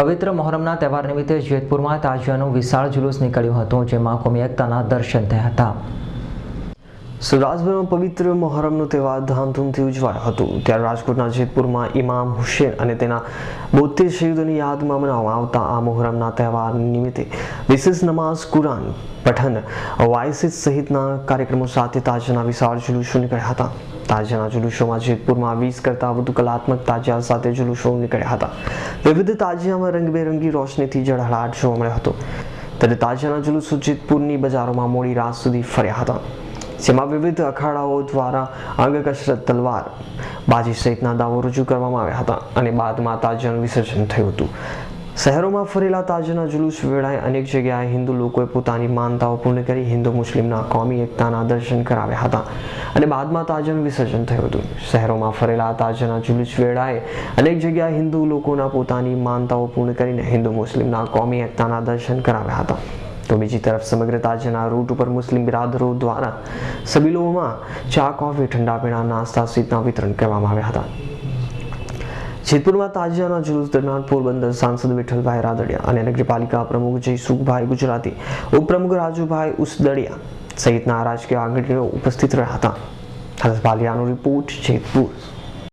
પવિત્ર મોહરમના તહેવાર નિમિત્તે જેતપુરમાં તાજિયાનું વિશાળ જુલુસ નીકળ્યું હતું, જેમાં કોમી એકતાના દર્શન થયા હતા. સૌરાષ્ટ્રમાં પવિત્ર મહોરમનો તહેવાર ધામધૂમથી ઉજવાયો હતો. ત્યારે રાજકોટના જેતપુરમાં ઇમામ હુસેન અને તેના બોતેર શહીદોની યાદમાં મનાવવામાં આવતા આ મોહરમના તહેવાર નિમિત્તે વિશેષ નમાઝ, કુરાન, પઠન વાયસીસ સહિતના કાર્યક્રમો સાથે તાજના વિશાળ જુલુસો નીકળ્યા હતા. તાજાના જુલુસોમાં જેતપુરમાં વીસ કરતાં વધુ કલાત્મક તાજિયા સાથે જુલુસો નીકળ્યા હતા. વિવિધ તાજિયામાં રંગબેરંગી રોશનીથી જળહળાટ જોવા મળ્યો હતો. ત્યારે તાજિયાના જુલુસો જેતપુરની બજારોમાં મોડી રાત સુધી ફર્યા હતા. જેમાં વિવિધ અખાડાઓ દ્વારા અંગ કસરત તલવાર, બાજી સહિતના દાવો રજૂ કરવામાં આવ્યા હતા અને બાદમાં તાજિયાનું વિસર્જન થયું હતું. શહેરોમાં ફરેલા તાજાના જુલુસ વેળાએ અનેક જગ્યાએ હિન્દુ લોકોએ પોતાની માનતાઓ પૂર્ણ કરી હિન્દુ મુસ્લિમના કોમી એકતાના દર્શન કરાવ્યા હતા અને બાદમાં તાજાનું વિસર્જન થયું હતું. શહેરોમાં ફરેલા તાજાના જુલુસ વેળાએ અનેક જગ્યાએ હિન્દુ લોકોના પોતાની માનતાઓ પૂર્ણ કરીને હિન્દુ મુસ્લિમના કોમી એકતાના દર્શન કરાવ્યા હતા. તો બીજી તરફ સમગ્ર તાજાના રૂટ ઉપર મુસ્લિમ બિરાદરો દ્વારા સબીલોમાં ચા કોફી, ઠંડા પીણા, નાસ્તા સહિતના વિતરણ કરવામાં આવ્યા હતા. જેતપુરમાં તાજિયાના જુલુસ દરમિયાન પોરબંદર સાંસદ વિઠ્ઠલભાઈ રાદડિયા અને નગરપાલિકા પ્રમુખ જયસુખભાઈ ગુજરાતી, ઉપપ્રમુખ રાજુભાઈ ઉસદડિયા સહિતના રાજકીય આગેવાનો ઉપસ્થિત રહ્યા હતા. હરસ બાલિયાનો રિપોર્ટ જેતપુર.